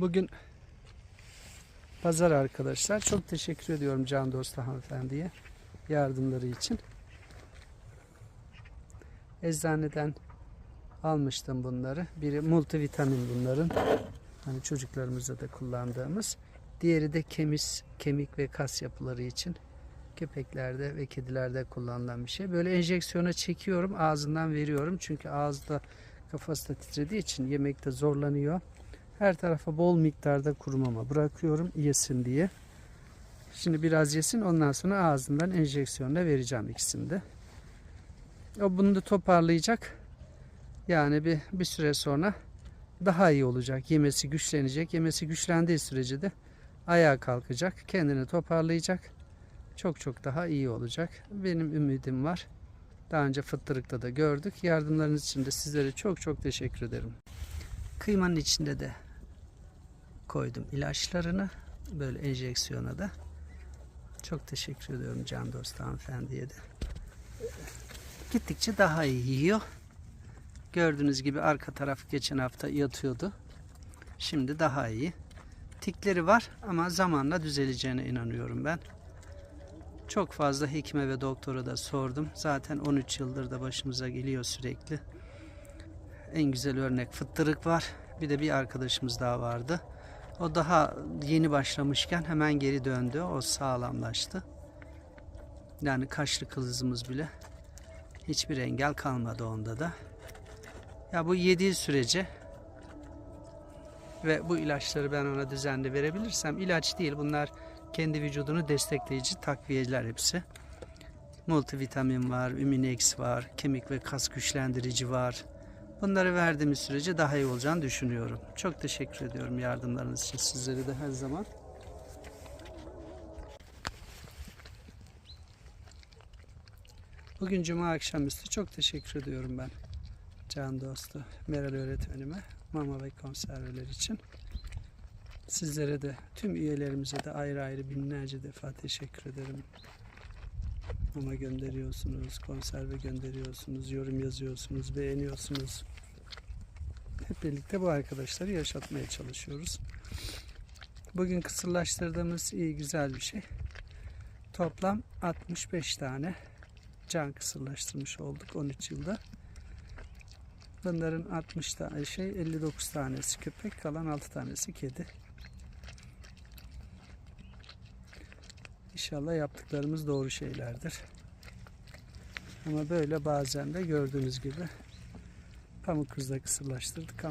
Bugün pazar arkadaşlar. Çok teşekkür ediyorum Can Dostu hanımefendiye yardımları için. Eczaneden almıştım bunları. Biri multivitamin bunların. Hani çocuklarımızda da kullandığımız. Diğeri de kemis, kemik ve kas yapıları için köpeklerde ve kedilerde kullanılan bir şey. Böyle enjeksiyona çekiyorum, ağzından veriyorum. Çünkü ağızda kafası da titrediği için yemekte zorlanıyor. Her tarafa bol miktarda kuru mama bırakıyorum yesin diye. Şimdi biraz yesin ondan sonra ağzından enjeksiyonla vereceğim ikisini de. O bunu da toparlayacak. Yani bir, bir süre sonra daha iyi olacak. Yemesi güçlenecek. Yemesi güçlendiği sürece de ayağa kalkacak. Kendini toparlayacak. Çok çok daha iyi olacak. Benim ümidim var. Daha önce fıttırıkta da gördük. Yardımlarınız için de sizlere çok çok teşekkür ederim. Kıymanın içinde de koydum ilaçlarını. Böyle enjeksiyona da. Çok teşekkür ediyorum Can Dost hanımefendiye de. Gittikçe daha iyi yiyor. Gördüğünüz gibi arka taraf geçen hafta yatıyordu. Şimdi daha iyi. Tikleri var ama zamanla düzeleceğine inanıyorum ben. Çok fazla hekime ve doktora da sordum. Zaten 13 yıldır da başımıza geliyor sürekli. En güzel örnek fıttırık var. Bir de bir arkadaşımız daha vardı. O daha yeni başlamışken hemen geri döndü. O sağlamlaştı. Yani kaşlı kılızımız bile hiçbir engel kalmadı onda da. Ya bu yediği sürece ve bu ilaçları ben ona düzenli verebilirsem ilaç değil bunlar kendi vücudunu destekleyici takviyeler hepsi. Multivitamin var, Üminex var, kemik ve kas güçlendirici var. Bunları verdiğimiz sürece daha iyi olacağını düşünüyorum. Çok teşekkür ediyorum yardımlarınız için sizlere de her zaman. Bugün cuma akşamüstü çok teşekkür ediyorum ben. Can dostu Meral öğretmenime mama ve konserveler için. Sizlere de tüm üyelerimize de ayrı ayrı binlerce defa teşekkür ederim. Mama gönderiyorsunuz, konserve gönderiyorsunuz, yorum yazıyorsunuz, beğeniyorsunuz. Hep birlikte bu arkadaşları yaşatmaya çalışıyoruz. Bugün kısırlaştırdığımız iyi güzel bir şey. Toplam 65 tane can kısırlaştırmış olduk 13 yılda. Bunların 60 tane şey 59 tanesi köpek kalan 6 tanesi kedi. İnşallah yaptıklarımız doğru şeylerdir. Ama böyle bazen de gördüğünüz gibi pamuk kızla kısırlaştırdık.